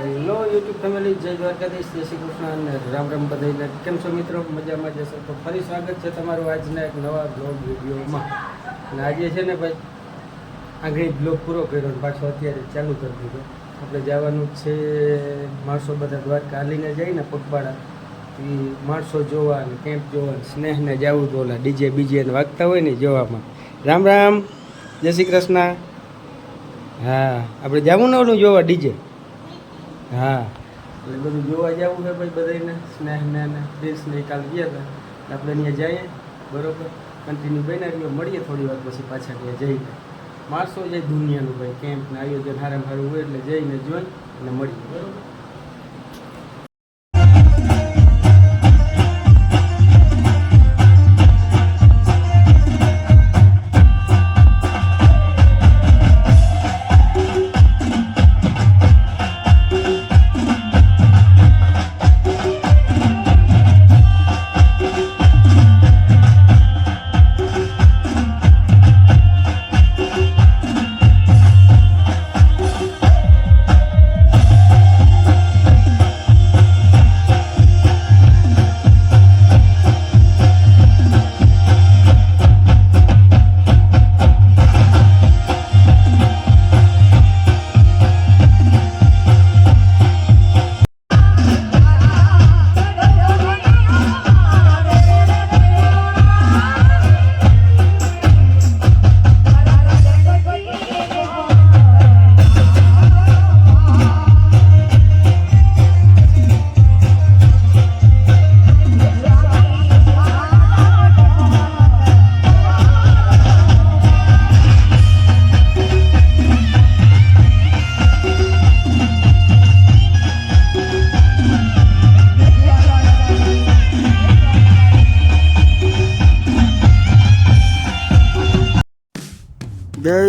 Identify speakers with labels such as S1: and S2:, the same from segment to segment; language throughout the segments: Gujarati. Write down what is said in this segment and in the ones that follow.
S1: હેલો યુટ્યુબ ફેમિલી જય દ્વારકાધીશ. જય શ્રી કૃષ્ણ અને રામ રામ બધાને કેમ છો મિત્રો? મજામાં જશો તો ફરી સ્વાગત છે તમારું આજના એક નવા બ્લોગ વિડીયોમાં. અને આજે છે ને ભાઈ, આગળ બ્લોગ પૂરો કર્યો પાછો અત્યારે ચાલુ કરી દીધો. આપણે જવાનું છે માણસો બધા દ્વારકા હાલીને જાય ને પગપાળા. એ માણસો જોવા અને કેમ્પ જોવા સ્નેહને જવું તો ઓલા ડીજે બીજે વાગતા હોય ને જોવામાં. રામ રામ. જય શ્રી કૃષ્ણ. હા, આપણે જવું ને ઓલું જોવા ડીજે હા. એટલે બધું જોવા જવું છે ભાઈ બધાને સ્નેહને દેશ ને કાલ ગયા હતા. આપણે અહીંયા જઈએ, બરોબર? કન્ટિન્યુ બન્યા રહ્યો મળીએ થોડી વાર પછી પાછા ત્યાં જઈને. માણસો જે દુનિયાનું ભાઈ કેમ્પ ને આયોજન સારામાં હારું હોય એટલે જઈને જોઈ અને મળીએ, બરોબર?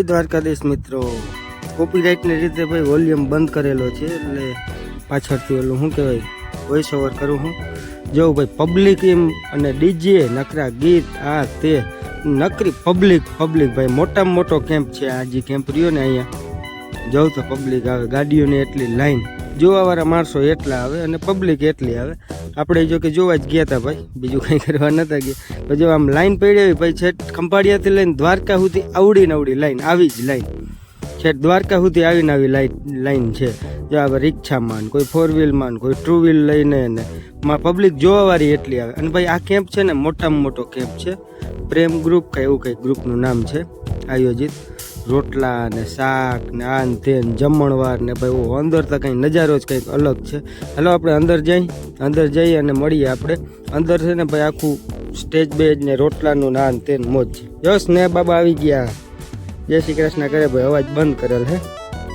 S1: જય દ્વારકાધીશ મિત્રો. કોપીરાઇટને રીતે ભાઈ વોલ્યુમ બંધ કરેલો છે એટલે પાછળથી ઓલું શું કહેવાય વોઇસ ઓવર કરું હું. જોઉં ભાઈ પબ્લિક એમ અને ડીજે નકરા ગીત, આ તે, નકરી પબ્લિક પબ્લિક ભાઈ મોટામાં મોટો કેમ્પ છે. આ જે કેમ્પ રહ્યો ને અહીંયા જોઉં તો પબ્લિક આવે. ગાડીઓની એટલી લાઈન જોવાવાળા માણસો એટલા આવે અને પબ્લિક એટલી આવે. આપણે જો કે જોવા જ ગયા હતા ભાઈ. બીજું કંઈ કરવા નતા ગયા. પછી આમ લાઈન પડી આવી, પછી છેટ ખંભાળિયાથી લઈને દ્વારકા સુધી આવડી નવડી લાઈન આવી જ લાઈન છેટ દ્વારકા સુધી આવીને આવી લાઈન લાઈન છે. જો આ રિક્ષામાં કોઈ ફોર વ્હીલમાં કોઈ ટુ વ્હીલ લઈને ને. માં પબ્લિક જોવાવાળી એટલી આવે. અને ભાઈ આ કેમ્પ છે ને, મોટામાં મોટો કેમ્પ છે. પ્રેમ ગ્રુપ કે એવું કંઈક ગ્રુપનું નામ છે, આયોજિત. રોટલા ને શાક ને આ ને તે જમણવાર ને ભાઈ અંદર તો કંઈ નજારો જ કંઈક અલગ છે. હાલો આપણે અંદર જઈ, અંદર જઈએ અને મળીએ આપણે. અંદર છે ને ભાઈ આખું સ્ટેજ બેજ ને રોટલાનું નાન તે ને મોજ છે. યસ ને બાબા આવી ગયા. જય શ્રી કૃષ્ણ કરે ભાઈ, અવાજ બંધ કરેલ હે.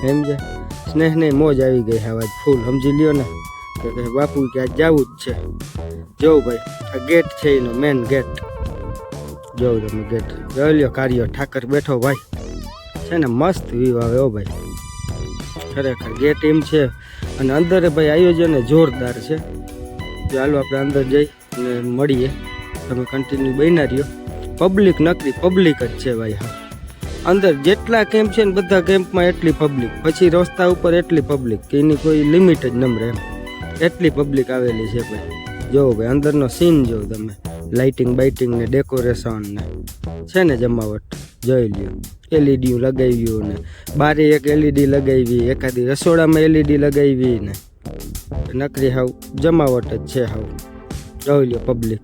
S1: એમ સ્નેહ ને મોજ આવી ગઈ હે અવાજ ફૂલ. સમજી લ્યો ને. કે કહે, બાપુ કે આ જવું જ છે. જોઉં ભાઈ, આ ગેટ છે એનો મેન ગેટ. જોઉં તમે ગેટ. જોઈ લ્યો, કાર્યો ઠાકર બેઠો ભાઈ. છે ને મસ્ત વ્યૂ આવે હો ભાઈ. ખરેખર ગેટ એમ છે અને અંદર ભાઈ આયોજન જોરદાર છે. ચાલો આપણે અંદર જઈ અને મળીએ. તમે કન્ટિન્યુ બન્યા રહ્યો. પબ્લિક નકરી પબ્લિક જ છે ભાઈ હા. અંદર જેટલા કેમ્પ છે ને બધા કેમ્પમાં એટલી પબ્લિક પછી રસ્તા ઉપર એટલી પબ્લિક કે એની કોઈ લિમિટ જ નંબર એમ. એટલી પબ્લિક આવેલી છે ભાઈ. જોવો ભાઈ અંદરનો સીન જોવો તમે. લાઇટિંગ, બાઇટિંગ ને ડેકોરેશન ને છે ને જમાવટ. જોઈ લ્યો. એલઈડી લગાવ્યું ને. બારે એક એલઈડી લગાવી, એકાદી રસોડામાં એલઈડી લગાવી ને. નકરી હાવ જમાવટ જ છે હાવ. જોઈ લ્યો પબ્લિક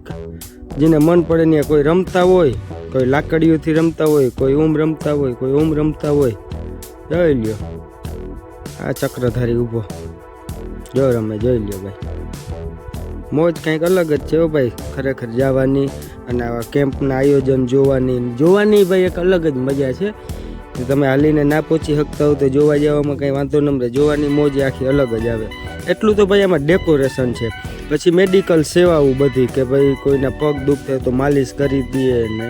S1: જેને મન પડે ને કોઈ રમતા હોય, કોઈ લાકડીઓથી રમતા હોય, કોઈ ઊમ રમતા હોય, કોઈ ઊમ રમતા હોય. જોઈ લ્યો. આ ચક્રધારી ઊભો. જો રમે, જોઈ લ્યો ભાઈ. મોજ કંઈક અલગ જ છે ભાઈ, ખરેખર જવાની અને આવા કેમ્પના આયોજન જોવાની. જોવાની ભાઈ એક અલગ જ મજા છે. તમે હાલીને ના પહોંચી શકતા હો તો જોવા જવામાં કંઈ વાંધો ન રહે જોવાની મોજ આખી અલગ જ આવે. એટલું તો ભાઈ આમાં ડેકોરેશન છે. પછી મેડિકલ સેવાઓ બધી કે ભાઈ કોઈના પગ દુખતા હોય તો માલિશ કરી દઈએ ને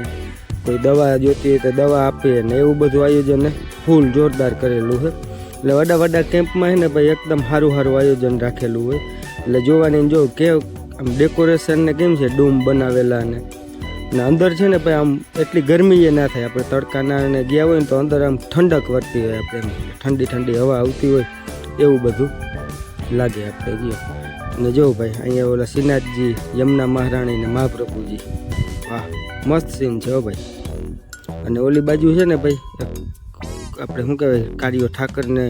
S1: કોઈ દવા જોતી હોય તો દવા આપીએ ને એવું બધું આયોજન ફૂલ જોરદાર કરેલું છે. એટલે વડા વડા કેમ્પમાં છે ને ભાઈ એકદમ સારું સારું આયોજન રાખેલું હોય. એટલે જોવાની જો કે આમ ડેકોરેશન ને કેમ છે ડૂમ બનાવેલા ને? ને અંદર છે ને ભાઈ આમ એટલી ગરમી એ ના થાય. આપણે તડકાના ને ગયા હોય ને તો અંદર આમ ઠંડક વર્તી હોય આપણે ઠંડી ઠંડી હવા આવતી હોય એવું બધું લાગે આપણે જો અને જો ભાઈ, અહીંયા ઓલા શ્રીનાથજી, યમુના મહારાણી ને મહાપ્રભુજી. વાહ, મસ્ત સીન છે હો ભાઈ. અને ઓલી બાજુ છે ને ભાઈ આપણે શું કહેવાય કાળીઓ ઠાકરને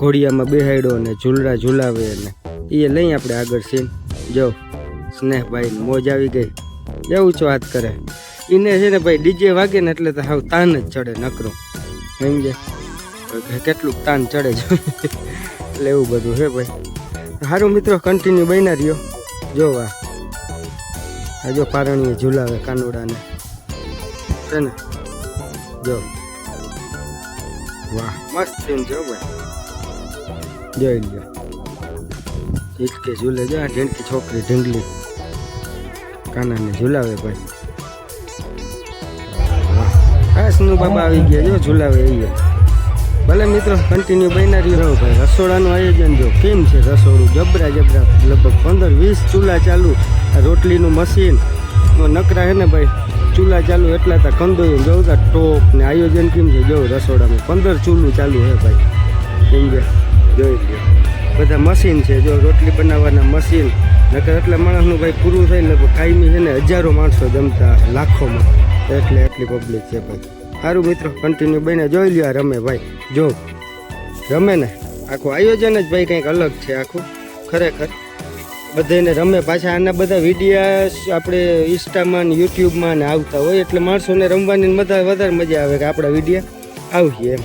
S1: ઘોડિયામાં બેહાડ્યો ને ઝૂલડા ઝૂલાવે ને એ લઈ આપણે આગળ સીન. જો, સ્નેહભાઈ, મોજ આવી ગઈ. એવું છો વાત કરે. એને છે ને ભાઈ, ડીજે વાગે ને એટલે તો હાવ તાન જ ચડે નકરો. સમજે કેટલું તાન ચડે છે? એટલે એવું બધું છે ભાઈ. સારું મિત્રો કન્ટિન્યુ બન્યા રહ્યો. જો વાહ આ જો પારણીએ ઝુલાવે કાનુડાને. છે ને? જો. વાહ, મસ્ત સીન જો ભાઈ. જોઈ લ્યો. હિચકે ઝૂલે જા ઢીંડકી છોકરી ઢીંગલી કાનાને ઝૂલાવે ભાઈ. હાસનું બાબા આવી ગયા જો, ઝુલાવે એ. ભલે મિત્રો કન્ટિન્યુ બન્યા રહ્યો ભાઈ. રસોડાનું આયોજન જો, કેમ છે રસોડું? જબરા જબરા, લગભગ પંદર વીસ ચૂલા ચાલુ. આ રોટલીનું મશીન. નકરા હે ને ભાઈ, ચૂલા ચાલુ એટલા તા કંદોઈ જવું તા ટોપ ને આયોજન કેમ છે? જો, રસોડામાં પંદર ચૂલું ચાલુ હે ભાઈ. સમજે જોઈ લ્યો. બધા મશીન છે, જો રોટલી બનાવવાના મશીન નકર એટલે માણસનું ભાઈ પૂરું થાય લગભગ કાયમી છે ને હજારો માણસો જમતા લાખોમાં. એટલે એટલી પબ્લિક છે ભાઈ. સારું મિત્રો કન્ટિન્યુ બને જોઈ લ્યો રમે ભાઈ. જો, રમે ને. આખું આયોજન જ ભાઈ કંઈક અલગ છે આખું. ખરેખર. બધાને રમે પાછા આના બધા વિડીયાસ આપણે ઇન્સ્ટામાં ને યુટ્યુબમાં ને આવતા હોય એટલે માણસોને રમવાની બધા વધારે મજા આવે કે આપણા વિડીયા આવીએ એમ.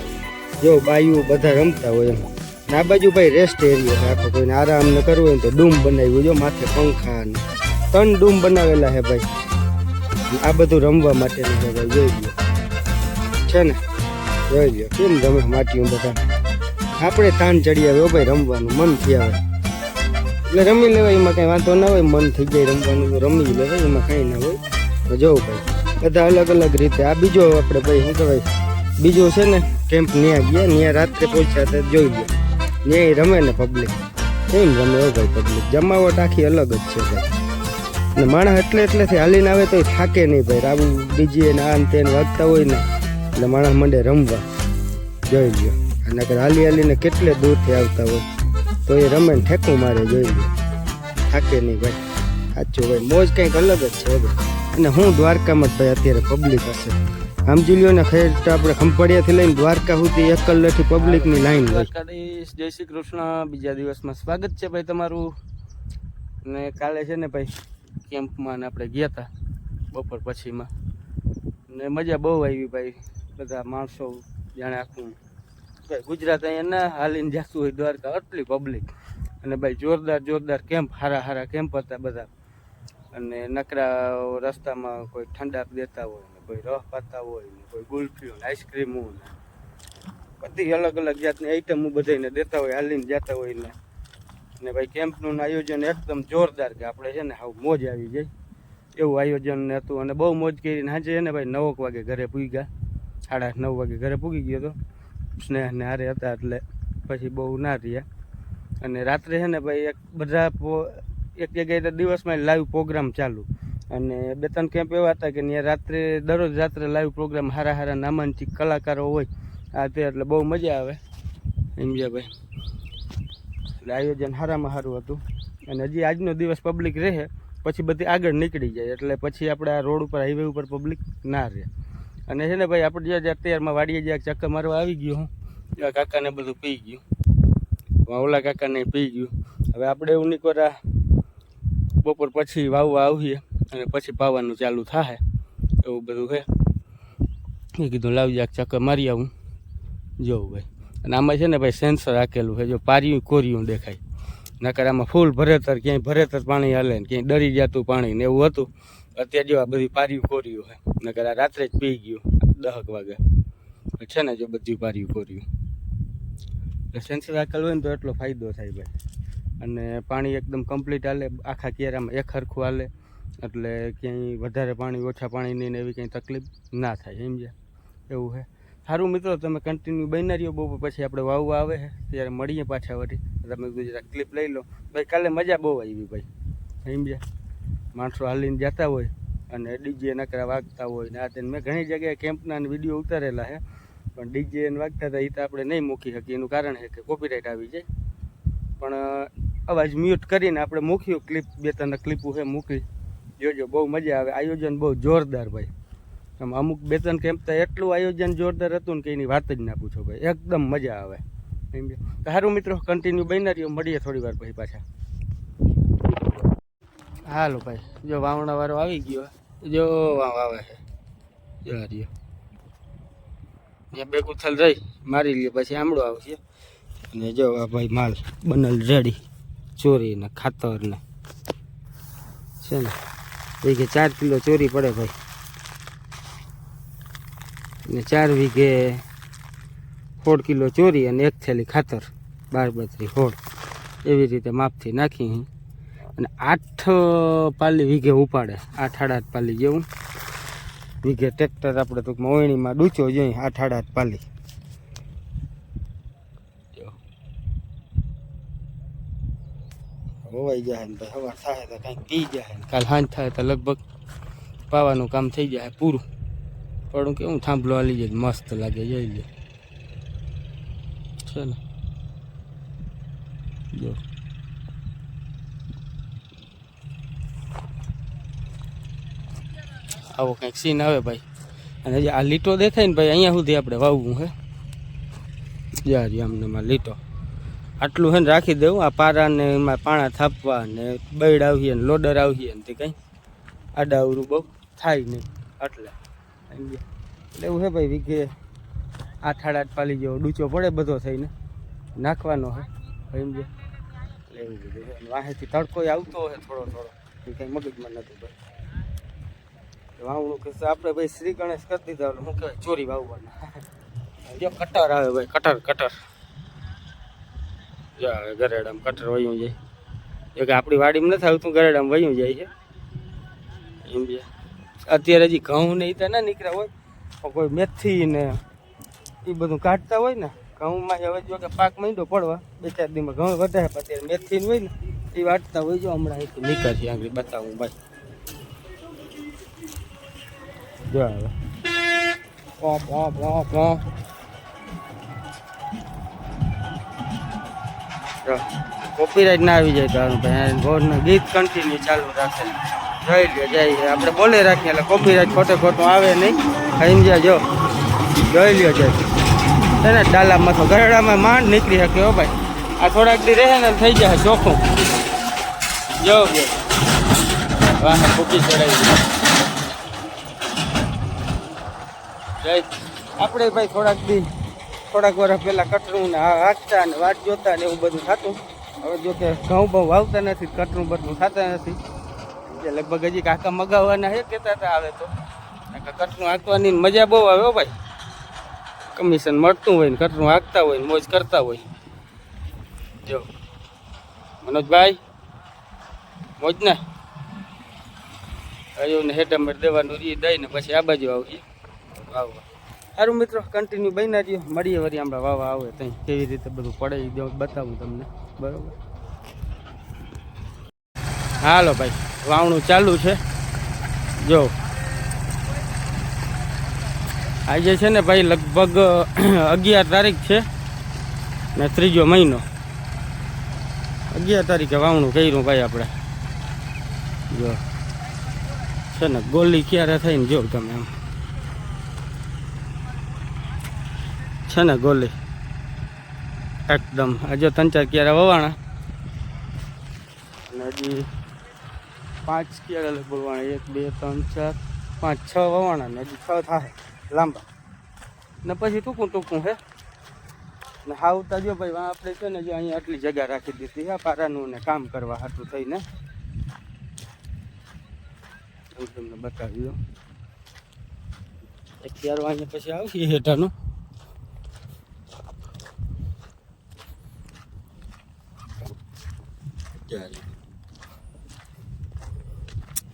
S1: જો બાયું બધા રમતા હોય એમ. આ બાજુ ભાઈ રેસ્ટ એરિયો રાખો કોઈને આરામ ને કરવું હોય તો ડૂમ બનાવ્યું. જો માથે પંખા ને ત્રણ ડૂમ બનાવેલા છે ભાઈ. આ બધું રમવા માટેનું છે ભાઈ. જોઈ લો છે ને? જોઈ લો કેમ રમે માટીઓ બધા? આપણે તાન ચડી આવે ભાઈ, રમવાનું મન થઈ આવે. એટલે રમી લેવાય, એમાં કઈ વાંધો ના હોય. મન થઈ જાય રમવાનું. રમી લેવાય, એમાં કઈ ના હોય. જોવું ભાઈ, બધા અલગ અલગ રીતે. આ બીજો આપણે ભાઈ, શું કહેવાય? બીજો છે ને કેમ્પ ન્યા ગયા. ન્યા રાત્રે પહોંચ્યા જોઈ લો ન્યાય રમે ને પબ્લિક એમ રમે હો ભાઈ પબ્લિક જમાવટ આખી અલગ જ છે ભાઈ. ને માણસ એટલે એટલેથી હાલીને આવે તો થાકે નહીં ભાઈ. આવું બીજી ને આ તેને વાગતા હોય ને, એટલે માણસ મંડે રમવા. જોઈ લ્યો. અને હાલી હાલીને કેટલે દૂરથી આવતા હોય. તો એ રમે ને ઠેકું મારે, જોઈ લ્યો. થાકે નહીં ભાઈ. સાચું ભાઈ. મોજ કંઈક અલગ જ છે ભાઈ. અને હું દ્વારકામાં જ ભાઈ અત્યારે પબ્લિક હશે. સમજી લ્યો ને ખેર તો આપણે ખંભાળિયાથી લઈને દ્વારકા સુધી એક કલાકથી પબ્લિકની લાઈન દ્વારકાધીશ જય શ્રી કૃષ્ણ. બીજા દિવસમાં સ્વાગત છે ભાઈ તમારું. ને કાલે છે ને ભાઈ કેમ્પમાં ને આપણે ગયા હતા બપોર પછીમાં. ને મજા બહુ આવી ભાઈ બધા માણસો જાણે આખું. ભાઈ ગુજરાત અહીંયા ના હાલીને જાતું હોય દ્વારકા આટલી પબ્લિક અને ભાઈ જોરદાર જોરદાર કેમ્પ હારા હારા કેમ્પ હતા બધા. અને નકરા રસ્તામાં કોઈ ઠંડા દેતા હોય. કોઈ રસ પાતા હોય ને કોઈ ગુલ્ફીઓ ને આઈસ્ક્રીમો ને બધી અલગ અલગ જાતની આઈટમો બધાને દેતા હોય, હાલીને જતા હોય ને ને ભાઈ કેમ્પનું આયોજન એકદમ જોરદાર કે આપણે છે ને હાવ મોજ આવી જાય. એવું આયોજન હતું અને બહુ મોજ કરીને સાંજે ને ભાઈ નવક વાગે ઘરે પૂગ્યા. સાડા આઠ નવ વાગે ઘરે પૂગી ગયો તો. સ્નેહ ને હારે હતા એટલે પછી બહુ ના રહ્યા. અને રાત્રે છે ને ભાઈ એક બધા એક જગ્યાએ દિવસમાં લાઈવ પ્રોગ્રામ ચાલુ. અને બે ત્રણ કેમ્પ એવા હતા કે ત્યાં રાત્રે, દરરોજ રાત્રે લાઈવ પ્રોગ્રામ હારા હારા નામાંચિત કલાકારો હોય, આ તે એટલે બહુ મજા આવે. સમજ્યા ભાઈ એટલે આયોજન સારામાં સારું હતું. અને હજી આજનો દિવસ પબ્લિક રહે, પછી બધી આગળ નીકળી જાય, એટલે પછી આપણે આ રોડ ઉપર હાઈવે ઉપર પબ્લિક ના રહે. અને છે ને ભાઈ, આપણે જ્યાં અત્યારમાં વાડીએ જ્યાં ચક્કર મારવા આવી ગયો હું કાકાને બધું પી ગયું. ઓલા કાકાને પી ગયું. હવે આપણે એવું નીકળા બપોર પછી વાવવા આવીએ. અને પછી પાવાનું ચાલુ થાય એવું બધું છે મેં કીધું, લાવી જાક ચક્કર મારી આવું. જોઉં ભાઈ, અને આમાં છે ને ભાઈ સેન્સર રાખેલું છે જો પારિયું કોરિયું દેખાય. નકર આમાં ફૂલ ભરેતર, ક્યાંય ભરેતર પાણી હાલે ને ક્યાંય ડરી જતું પાણી ને એવું હતું. અત્યારે જો આ બધી પારિયું કોર્યું છે નકર આ રાત્રે જ પી ગયું દહક વાગે. છે ને જો બધી પારિયું કોર્યું. એટલે સેન્સર રાખેલું હોય ને તો એટલો ફાયદો થાય ભાઈ. અને પાણી એકદમ કમ્પ્લીટ હાલે, આખા કેરામાં એક હરખું હાલે. એટલે ક્યાંય વધારે પાણી, ઓછા પાણીની ને એવી કંઈ તકલીફ ના થાય સમજ્યા એવું છે સારું મિત્રો, તમે કન્ટિન્યુ બની રહ્યો. બહુ પછી આપણે વાવવા આવે છે ત્યારે મળીએ પાછા વળી. તમે ગુજરાત ક્લિપ લઈ લો. ભાઈ, કાલે મજા બહુ આવી ભાઈ. સમજ્યા માણસો હાલીને જતા હોય અને ડીજે નકરા વાગતા હોય ને આ તેને મેં ઘણી જગ્યાએ કેમ્પના વીડિયો ઉતારેલા છે પણ ડીજે વાગતા હતા એ તો આપણે નહીં મૂકી શકીએ. એનું કારણ છે કે કોપીરાઇટ આવી જાય. પણ અવાજ મ્યુટ કરીને આપણે મૂક્યું ક્લિપ બે ત્રણ ક્લિપો છે મૂકી. જોજો બહુ મજા આવે. આયોજન બહુ જોરદાર ભાઈ. આમ અમુક બે ત્રણ કેમ્પ તો એટલું આયોજન જોરદાર હતું ને કે એની વાત જ ના પૂછો ભાઈ. એકદમ મજા આવે. સારું મિત્રો કન્ટિન્યુ બની રહ્યો. મળીએ થોડી વાર પછી પાછા. હાલો ભાઈ. જો, વાવણા વાળો આવી ગયો. જો, વાવ આવે છે. જો આ રહ્યો બે કુથલ રહી. મારી લે પછી આમળો આવશે. અને જો, આ ભાઈ માલ બનલ રેડી ચોરી ને ખાતર ને છે ને? વીઘે ચાર કિલો ચોરી પડે ભાઈ. અને ચાર વીઘે સોળ કિલો ચોરી અને એક થેલી ખાતર, બાર બત્રી હોળ. એવી રીતે માપથી નાખી. અને આઠ પાલી વીઘે ઉપાડે, આઠ આઠ આઠ પાલી જેવું. વીઘે ટ્રેક્ટર આપણે ટૂંકમાં ઓયણીમાં ડૂચો જોઈએ આઠ આઠ આઠ પાલી જો. હોવાઈ જાય ને ભાઈ સવાર થાય તો કંઈક પી જાય ને, કાલ સાંજ થાય તો લગભગ પાવાનું કામ થઈ જાય પૂરું. પણ કેવું થાંભલો હાલી જાય મસ્ત લાગે, જઈ લે છે ને? જો. આવો કંઈક સીન આવે ભાઈ. અને આ લીટો દેખાય ને ભાઈ, અહીંયા સુધી આપણે વાવવું હે. યાર આમને લીટો. આટલું હે ને રાખી દઉં આ પારાને એમાં પાણા થાપવા ને બૈડ આવીએ ને લોડર આવીએ ને તે કંઈ. આડાવરું બહુ થાય નહીં એટલે? એટલે એવું હે ભાઈ, વીઘે આઠ આઠ પાલી જેવો ડૂચો પડે બધો થઈને. નાખવાનો હે સમજે એટલે એવું બધું વાહેથી તડકો આવતો હોય થોડો થોડો. એ કંઈ મગજમાં નથી ભાઈ. વાવણું કે આપણે ભાઈ શ્રી ગણેશ કરી દીધા હું કહેવાય, ચોરી વાવવાના. જો કટર આવે ભાઈ, કટર કટર. ગરેડામાં કટર વયું જાય. જો કે આપણી વાડીમાં નથી આવતું, ગરેડામાં વયું જાય છે. એમ છે. અત્યારે હજી ઘઉં ને એ ના નીકળ્યા હોય કોઈ મેથી ને એ બધું કાઢતા હોય ને, ઘઉંમાં હવે જો કે પાક માંડ્યો પડવા, બે ચાર દીમાં ઘઉં વધારે, પણ અત્યારે મેથી હોય ને એ વાટતા હોય જો, હમણાં અહીંથી નીકળશે આગળ બતાવું, ભાઈ. જો આવે pop pop pop pop copyright ના આવી જાય તારું ભાઈ ગોળનું ગીત કન્ટિન્યુ ચાલુ રાખે. જોઈ લે જાય આપણે બોલે રાખીએ એટલે કોપીરાઇટ ખોટે ખોટું આવે નહીં. સમજ્યા જો. જોઈ લ્યો જાય છે ને, ડાલામાં તો ગરડામાં માંડ નીકળી શકે હો ભાઈ. આ થોડાક દી રહે ને થઈ જાય ચોખ્ખું. જો વાહ ફૂકી ચડાવી જય. આપણે ભાઈ થોડાક દી થોડાક વર્ષ પહેલાં કટરું ને હાંકતા ને વાટ જોતા ને એવું બધું થતું. હવે જો કે ઘઉં બહુ વાવતા નથી, કટરું બટરું થતા નથી. એટલે લગભગ હજી કાકા મગાવવાના હે કહેતા હતા આવે તો. કટરું હાંકવાની મજા બહુ આવે ભાઈ. કમિશન મળતું હોય ને કટરું હાંકતા હોય ને મોજ કરતા હોય. જો. મનોજભાઈ મોજ ને હજુ ને હેઠા દેવાનું રી દઈને પછી આ બાજુ આવજે. વાવવા સારું મિત્રો કન્ટિન્યુ બન્યા રહ્યો મળીએ વળી હમણાં વાવા આવે ત્યાં. કેવી રીતે બધું પડે બતાવું તમને. બરાબર? હાલો ભાઈ, વાવણું ચાલુ છે. જો. આજે છે ને ભાઈ લગભગ અગિયાર તારીખ છે ને ત્રીજો મહિનો. અગિયાર તારીખે વાવણું કર્યું ભાઈ આપણે. જો. છે ને, ગોલી ક્યારે થઈને જો તમે એમ છે ને ગોલી. એકદમ. હજુ ત્રણ ચાર ક્યારે વવાણા. અને હજી પાંચ ક્યારે લગભગ એક, બે, ત્રણ, ચાર, પાંચ, છ વવાણા ને હજી છ થાય. લાંબા. ને પછી ટૂંકું ટૂંકું હે. ને હાવતા જો ભાઈ આપણે છે ને જો અહીંયા આટલી જગ્યા રાખી દીધી. આ પારાનું ને કામ કરવા હાટું થઈને. હું તમને બતાવી દઉં એક ક્યારો અહીંયા પછી આવશે હેઠાનું.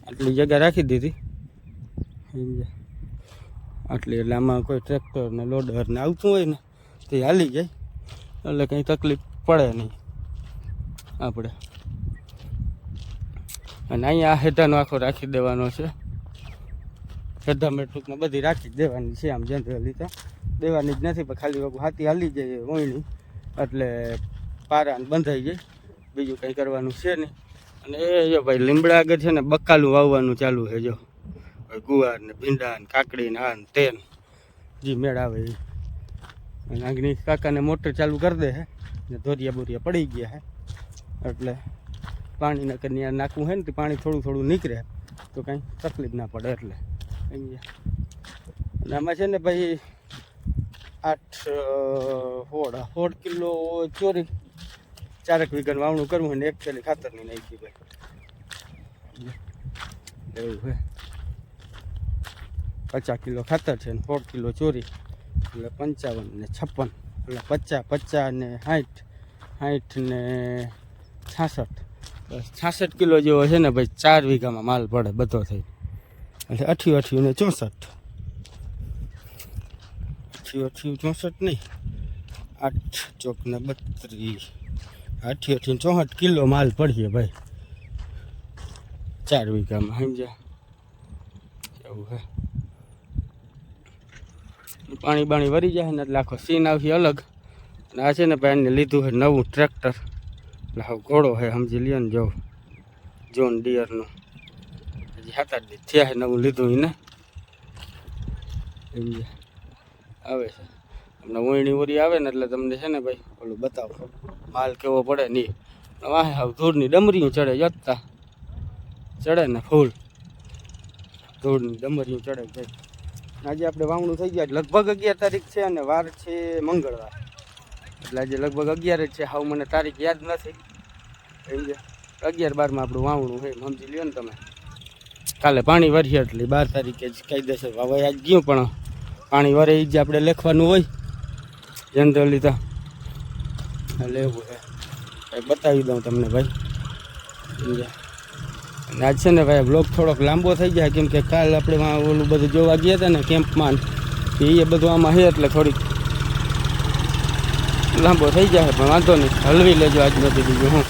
S1: આટલી જગ્યા રાખી દીધી? આટલી એટલે આમાં કોઈ ટ્રેક્ટર ને લોડર ને આવતું હોય ને, તે હાલી જાય. એટલે કંઈ તકલીફ પડે નહીં આપણે. અને અહીંયા આ હેઠાનો આખો રાખી દેવાનો છે. હેઠા મેં ટૂંકમાં બધી રાખી દેવાની છે આમ જનરલી તો દેવાની જ નથી, પણ ખાલી હાથી હાલી જાય ઓઈણી એટલે પારા બંધાઈ જાય. બીજું કંઈ કરવાનું છે નહીં. અને એ જો ભાઈ લીમડા આગળ છે ને બકાલું વાવવાનું ચાલુ છે જો. ગુવાર ને ભીંડા ને કાકડી ને આ ને તે ને. જી મેળ આવે એ. અને કાકાને મોટર ચાલુ કરી દે હે. ને ધોરિયા બોરિયા પડી ગયા હે. એટલે પાણીના કન્યા નાખવું હોય ને તો પાણી થોડું થોડું નીકળે. તો કાંઈ તકલીફ ના પડે એટલે. અને આમાં છે ને ભાઈ આઠ હોડ હોડ કિલો ચોરી ચારક વીઘાનું વાવણું કરવું અને એક થેલી ખાતરની નાખી ભાઈ એવું છે પચાસ કિલો ખાતર છે ને સોળ કિલો ચોરી, એટલે પંચાવન ને છપ્પન, એટલે પચાસ પચાસ ને સાઠ સાઠ ને છાસઠ. છાસઠ કિલો જેવો છે ને ભાઈ ચાર વીઘામાં માલ પડે બધો થઈ. એટલે અઠ્યું અઠ્યું ને ચોસઠ. અઠ્યું અઠ્યું, ચોસઠ નહીં. આઠ ચોક ને બત્રીસ. અઠ્યું અઠ્યું ચોસઠ કિલો માલ પડીએ ભાઈ. ચાર વીઘામાં, સમજ્યા? એવું હે. પાણી બાણી વરી જાય ને એટલે આખો સીન આવશે અલગ. અને આ છે ને ભાઈ એને લીધું છે નવું ટ્રેક્ટર. એટલે હવે ઘોડો છે સમજી લ્યો ને જો. જોન ડિયરનું હજી સાત આઠ થયા છે નવું લીધું એને સમજ્યા? આવે છે. હમણાં ઓયણી ઉરી આવે ને એટલે તમને છે ને ભાઈ, ઓલું બતાવો. માલ કેવો પડે નહીં વાહે ધૂળની ડમરીયું ચડે, જતા? ચડે ને ફૂલ. ધૂળની ડમરીયું ચડે ભાઈ. આજે આપણે વાવણું થઈ ગયા. લગભગ અગિયાર તારીખ છે અને વાર છે મંગળવાર. એટલે આજે લગભગ અગિયાર જ છે. હાવ મને તારીખ યાદ નથી. સમજ્યા અગિયાર બારમાં આપણું વાવણું હોય, સમજી લ્યો ને તમે. કાલે પાણી વરીએ એટલે બાર તારીખે જ કાયદેસર વાવાઈ આજ ગયું પણ પાણી વરે જ આપણે લખવાનું હોય. જનરલી તો લેવું છે. ભાઈ, બતાવી દઉં તમને ભાઈ. આજ છે ને ભાઈ બ્લોક થોડોક લાંબો થઈ જાય, કેમ કે કાલ આપણે ઓલું બધું જોવા ગયા હતા ને કેમ્પમાં એ બધું આમાં છે, એટલે થોડીક લાંબો થઈ જાય, પણ વાંધો નહીં. હલવી લેજો આજ બધી બીજું, હું.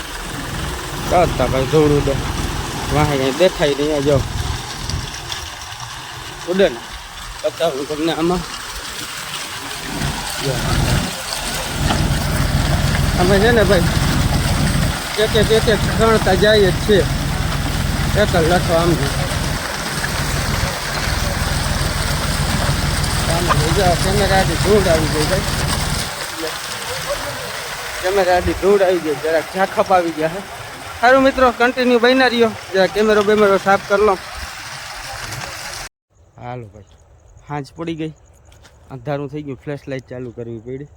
S1: કરતા ભાઈ, ધોળું દે વાહ દેખાય નહીં જાઓ ઉડે ને. બતાવું તમને આમાં. જો. અમે છે ને ભાઈ, એક એક એક એક ગણતા જાય જ છે એક જ લખો આમ. છે આમાં બીજા કેમેરાથી ધૂળ આવી ગઈ ભાઈ. કેમેરાથી ધૂળ આવી ગઈ, જરાક ઝાખપ આવી ગયા છે સારું મિત્રો કન્ટિન્યુ બન્યા રહ્યો. જરા કેમેરો બેમેરો સાફ કરી લો. હાલો ભાઈ, હાંજ પડી ગઈ. અંધારું થઈ ગયું ફ્લેશ લાઇટ ચાલુ કરવી પડી.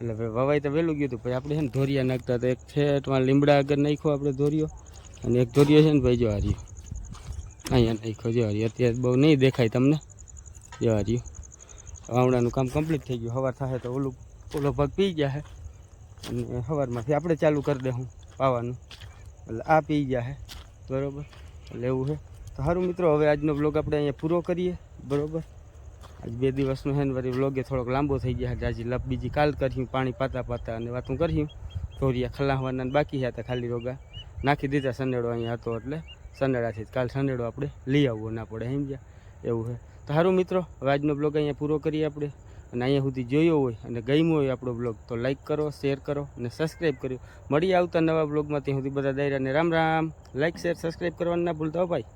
S1: એટલે વવાઈ તો વહેલું ગયું હતું, પછી આપણે છે ને ધોરિયા નાખતા હતા. એક છેટમાં લીમડા આગળ નાખ્યો આપણે ધોરિયો, અને એક ધોરિયો છે ને ભાઈ જો હાર્યું અહીંયા નાખ્યો જો હાર્યું અત્યારે બહુ નહીં દેખાય તમને. જો હાર્યું વાવડાનું કામ કમ્પ્લીટ થઈ ગયું. સવાર થાય તો ઓલું ઓલો ભાગ પી ગયા છે અને સવારમાંથી આપણે ચાલુ કરી દઉં પાવાનું એટલે આ પી ગયા છે બરાબર? એટલે એવું છે તો સારું મિત્રો, હવે આજનો બ્લોગ આપણે અહીંયા પૂરો કરીએ. બરાબર? આજ બે દિવસનો હેન વળી વ્લોગે થોડોક લાંબો થઈ ગયા. હતા હજી લપ બીજી કાલ કર્યું, પાણી પાતા પાતા અને વાતું કર્યું. ધોરિયા ખલાવવાના ને બાકી હતા ખાલી રોગા. નાખી દીધા સંડેડો અહીંયા હતો એટલે સંડેડાથી કાલ સંડેડો આપણે લઈ આવવો ના પડે સમજ્યા એવું છે. તો સારું મિત્રો, હવે આજનો બ્લોગ અહીંયા પૂરો કરીએ આપણે. અને અહીંયા સુધી જોયો હોય અને ગમ્યો હોય આપણો બ્લોગ તો લાઈક કરો, શેર કરો અને સબસ્ક્રાઈબ કર્યો. મળી આવતા નવા બ્લોગમાં ત્યાં સુધી બધા દાયરાને Ram Ram. Like, share, subscribe કરવાનું ના ભૂલતા હો ભાઈ.